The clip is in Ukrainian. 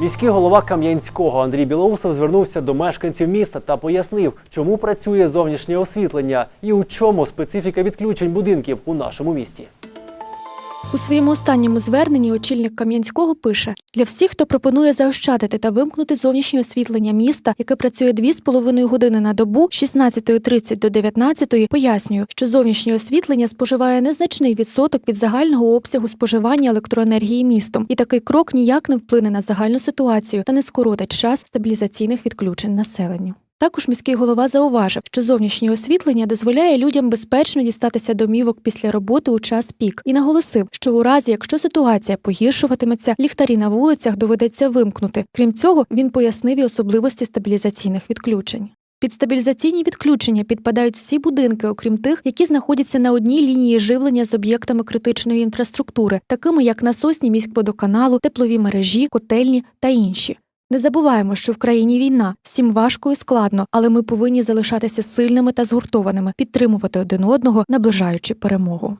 Міський голова Кам'янського Андрій Білоусов звернувся до мешканців міста та пояснив, чому працює зовнішнє освітлення і у чому специфіка відключень будинків у нашому місті. У своєму останньому зверненні очільник Кам'янського пише: для всіх, хто пропонує заощадити та вимкнути зовнішнє освітлення міста, яке працює 2,5 години на добу з 16.30 до 19.00, пояснюю, що зовнішнє освітлення споживає незначний відсоток від загального обсягу споживання електроенергії містом, і такий крок ніяк не вплине на загальну ситуацію та не скоротить час стабілізаційних відключень населенню. Також міський голова зауважив, що зовнішнє освітлення дозволяє людям безпечно дістатися домівок після роботи у час пік, і наголосив, що у разі, якщо ситуація погіршуватиметься, ліхтарі на вулицях доведеться вимкнути. Крім цього, він пояснив і особливості стабілізаційних відключень. Під стабілізаційні відключення підпадають всі будинки, окрім тих, які знаходяться на одній лінії живлення з об'єктами критичної інфраструктури, такими як насосні міськводоканалу, теплові мережі, котельні та інші. Не забуваємо, що в країні війна, всім важко і складно, але ми повинні залишатися сильними та згуртованими, підтримувати один одного, наближаючи перемогу.